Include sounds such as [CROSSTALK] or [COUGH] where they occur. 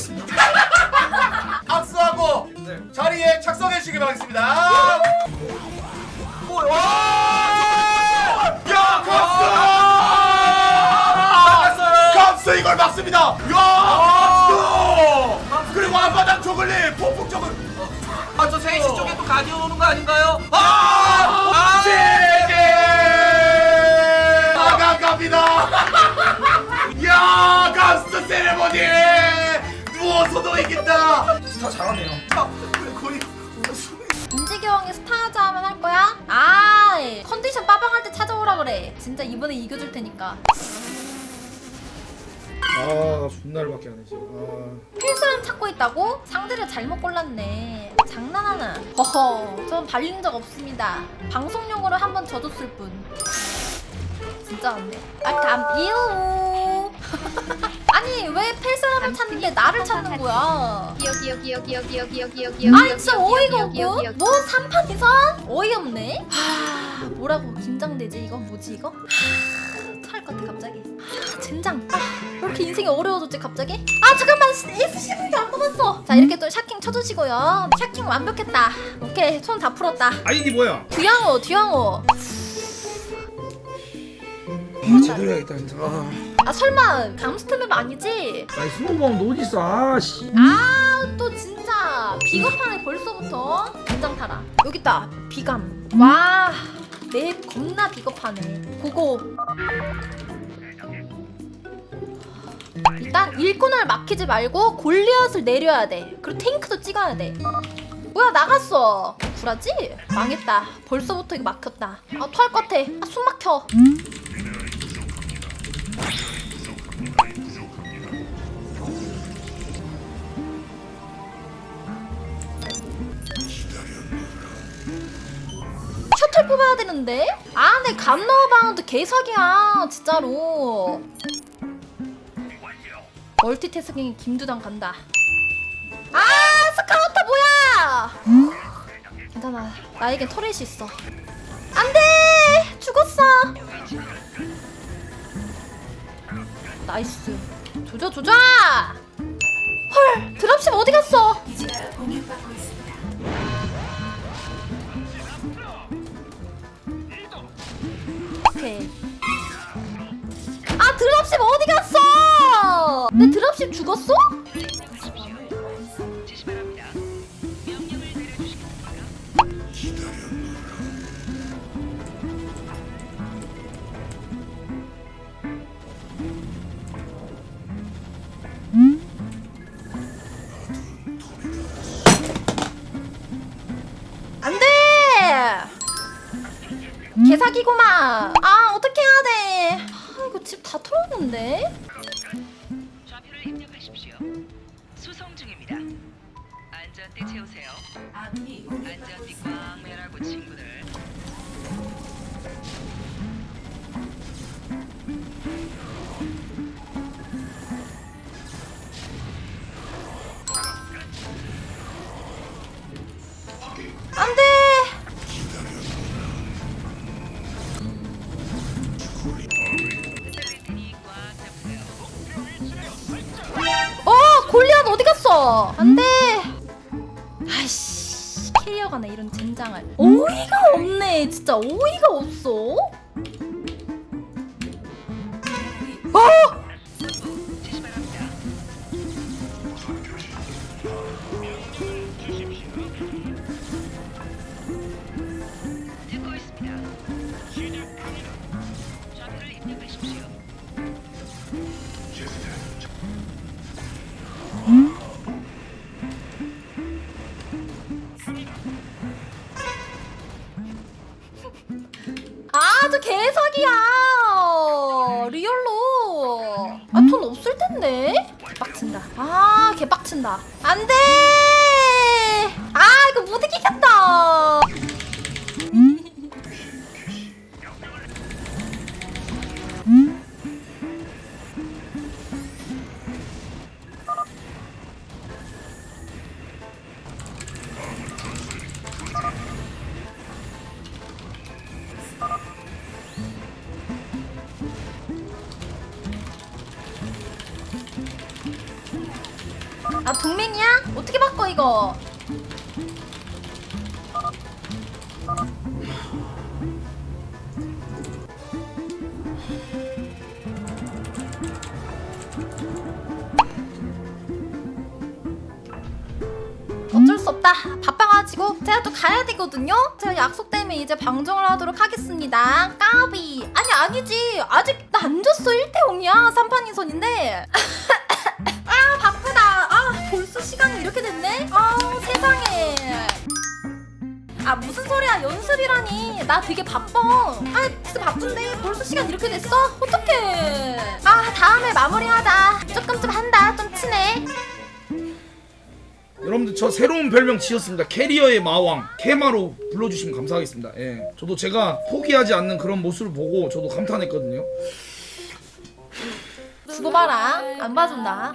가보겠습니다. [LAUGHS] 악수하고 네. 자리에 착석해 주시기 바라겠습니다. 오, 와! 야, 갑수! 갑수 이걸 막습니다. 야, 갑수! 그리고 앞바닥 저글링, 폭풍 저글. 아저 세시 쪽에 또 가디언 오는 거 아닌가요? 아! 아! 제 이긴다. 스타 잘하네요. 거의 김지경이 스타하자 하면 할 거야? 아 컨디션 빠방할 때 찾아오라 그래. 진짜 이번에 이겨줄 테니까. 아 존나를밖에 안 해 지금 필수는 찾고 있다고? 상대를 잘못 골랐네. 장난하나 허허 전 발린 적 없습니다. 방송용으로 한 번 져줬을 뿐. 진짜 안돼. 아 담 이유 [LAUGHS] 아니 왜 팬사람을 찾는데 나를 찾는 거야? 아 진짜 어이가 없고 뭐 3판 이상? 어이없네 하, 뭐라고 긴장되지 이건 뭐지 이거? 하, 토할 것 같아 갑자기 젠장 왜 이렇게 인생이 어려워졌지 갑자기? 아 잠깐만 SCV도 안 뽑았어 자 이렇게 또 샤킹 쳐주시고요 샤킹 완벽했다 오케이 손 다 풀었다 아이디 뭐야? 듀양호 듀양호 아 제대로 해야겠다 진짜 아 설마 감스트맵 아니지? 아니 스노우바운드 어딨어? 아씨. 아 또 진짜 비겁하네 벌써부터. 긴장 타라. 여기 있다. 비감. 와맵 겁나 비겁하네. 고고. 일단 일꾼을 막히지 말고 골리앗을 내려야 돼. 그리고 탱크도 찍어야 돼. 뭐야 나갔어. 구라지? 망했다. 벌써부터 이거 막혔다. 아 토할 것 같아. 아 숨 막혀 되는데? 아, 내 감너바운드 개사기야, 진짜로. 멀티태스킹 김두당 간다. 아, 스카우터 뭐야? 괜찮아, 나에겐 터렛이 있어. 안 돼! 죽었어! 나이스. 조져, 조져! 헐, 드랍십 어디 갔어? 죽었어? 안돼! 개사기고만. 아 어떻게 해야 돼? 아 이거 집 다 털었는데. 채우세요. 안전띠 꽉 매라고 친구들. 안돼. 어. 캐리어가네 이런 젠장을. 어이가 없네 진짜 어이가 없어. 어? 개사기야. 리얼로. 아 돈 없을 텐데. 빡친다. 아 개빡친다. 안돼. 아 이거 못 이기겠다. 아 동맹이야? 어떻게 바꿔 이거? 어쩔 수 없다. 바빠가지고 제가 또 가야 되거든요. 제가 약속 때문에 이제 방송을 하도록 하겠습니다. 까비. 아니 아니지. 아직 나안 졌어. 1대 0이야. 3판 2선인데. 이 이렇게 됐네. 아 세상에. 아 무슨 소리야 연습이라니 나 되게 바빠 아 진짜 바쁜데 벌써 시간 이렇게 됐어? 어떡해 아 다음에 마무리하자 조금 좀 한다 좀 친해 여러분들 저 새로운 별명 지었습니다. 캐리어의 마왕 케마로 불러주시면 감사하겠습니다. 예, 저도 제가 포기하지 않는 그런 모습을 보고 저도 감탄했거든요. 두고 봐라 안 봐준다